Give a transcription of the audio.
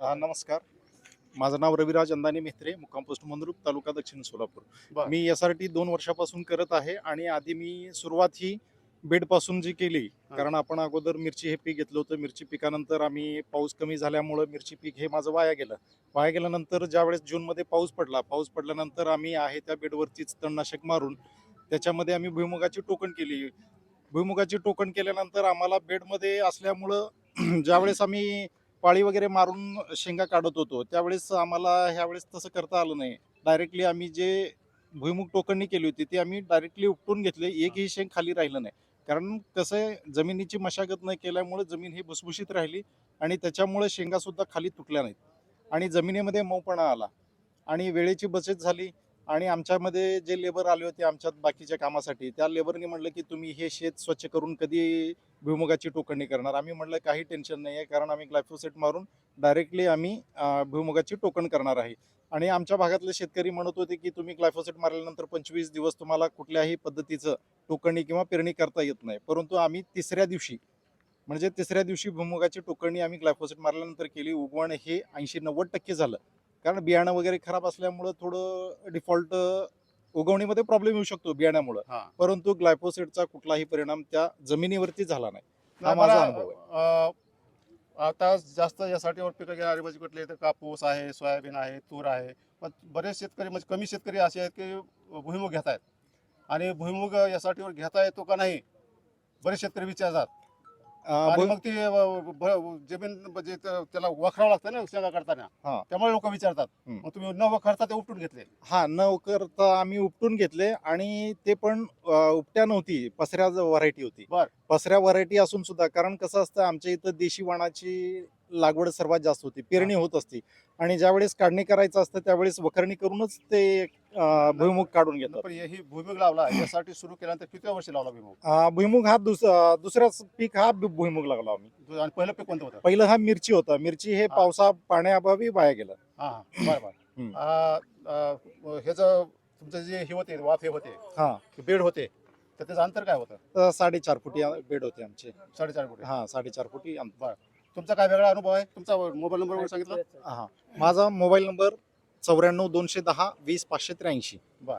हा, नमस्कार. माझं नाव रविराज अंदानी मेहत्रे मुक्काम पोस्ट मंद्रुप तालुका दक्षिण सोलापूर. मी एस आर टी दोन वर्षापासून करत आहे आणि आधी मी सुरुवात ही बेडपासून जी केली. कारण आपण अगोदर मिरची हे पीक घेतलं होतं. मिरची पिकानंतर आम्ही पाऊस कमी झाल्यामुळं मिरची पीक हे माझं वाया गेलं. वाया गेल्यानंतर ज्यावेळेस जूनमध्ये पाऊस पडला पाऊस पडल्यानंतर आम्ही आहे त्या बेडवरतीच तणनाशक मारून त्याच्यामध्ये आम्ही भुईमुगाची टोकन केली. भुईमुगाची टोकन केल्यानंतर आम्हाला बेडमध्ये असल्यामुळं ज्यावेळेस आम्ही पाळी वगैरे मारून शेंगा काढत होतो. त्यावेळेस आम्हाला ह्यावेळेस तसं करता आलं नाही. डायरेक्टली आम्ही जे भुईमुग टोकणी केली होती ती आम्ही डायरेक्टली उपटून घेतले. एकही शेंग खाली राहिलं नाही. कारण कसं आहे जमिनीची मशागत न केल्यामुळे जमीन ही भुसभुशीत राहिली आणि त्याच्यामुळे शेंगासुद्धा खाली तुटल्या नाहीत. आणि जमिनीमध्ये मऊपणा आला. आणि वेळेची बचत झाली. आणि आमच्यामध्ये जे लेबर आले होते आमच्यात बाकीच्या कामासाठी त्या लेबरने म्हटलं की तुम्ही हे शेत स्वच्छ करून कधी भुईमुगाची टोकणी करणार? आम्ही म्हटलं काही टेन्शन नाही आहे कारण आम्ही ग्लायफोसेट मारून डायरेक्टली आम्ही भुईमुगाची टोकण करणार आहे. आणि आमच्या भागातले शेतकरी म्हणत होते की तुम्ही ग्लायफोसेट मारल्यानंतर पंचवीस दिवस तुम्हाला कुठल्याही पद्धतीचं टोकणी किंवा पेरणी करता येत नाही. परंतु आम्ही तिसऱ्या दिवशी म्हणजे तिसऱ्या दिवशी भुईमुगाची टोकणी आम्ही ग्लायफोसेट मारल्यानंतर केली. उगवण हे ऐंशी नव्वद टक्के झालं. कारण बियाणं वगैरे खराब असल्यामुळं थोडं डिफॉल्ट उगवणीमध्ये प्रॉब्लेम येऊ शकतो बियाण्यामुळं. परंतु ग्लायफोसेटचा कुठलाही परिणाम त्या जमिनीवरती झाला नाही. हा माझा अनुभव आता जास्त यासाठी पिकं घेणारे म्हणजे कुठले तर कापूस आहे सोयाबीन आहे तूर आहे. पण बरेच शेतकरी म्हणजे कमी शेतकरी असे आहेत की भुईमुग घेत आहेत आणि भुईमुग यासाठी घेता येतो का नाही बरेच शेतकरी विचारतात. आणि मग ते ब- जमीन म्हणजे त- त्याला वखरावं लागतं ना शेंगा काढताना हा. त्यामुळे लोक विचारतात हम्म. मग तुम्ही न वखरता ते उपटून घेतले हा न करता आम्ही उपटून घेतले आणि ते पण अं, उपट्या नव्हती पसऱ्या व्हरायटी होती बर. पसऱ्या व्हरायटी असून सुद्धा कारण कसं असतं आमच्या इथं देशी वाणाची लागवड सर्वात जास्त होती. पेरणी होत असती. आणि ज्यावेळेस काढणी करायचं असतं त्यावेळेस वखरणी करूनच ते भुईमुग काढून घेतात. पण ही भुईमुग लावला यासाठी सुरू केल्यानंतर किती वर्षी लावला भुईमुग? भुईमुग हा दुस दुसरा पीक हा भुईमुग लागला आम्ही. आणि पहिलं पीक कोणतं होतं? पहिलं हा मिरची होता. मिरची हे हा. पावसा पाण्याअभावी वाया गेलं. हा हा. हे जर तुमचं जे हे होते वाफे होते हा. बेड होते तर त्याचं अंतर काय होतं? साडेचार फुटी बेड होते आमचे. साडेचार फुटे. हा साडेचार फुटी. तुमचा काय वेगळा अनुभव आहे? तुमचा मोबाईल नंबर सांगितलं? हा. माझा मोबाईल नंबर चौऱ्याण्णव दोनशे दहा वीस पाचशे त्र्याऐंशी. बर.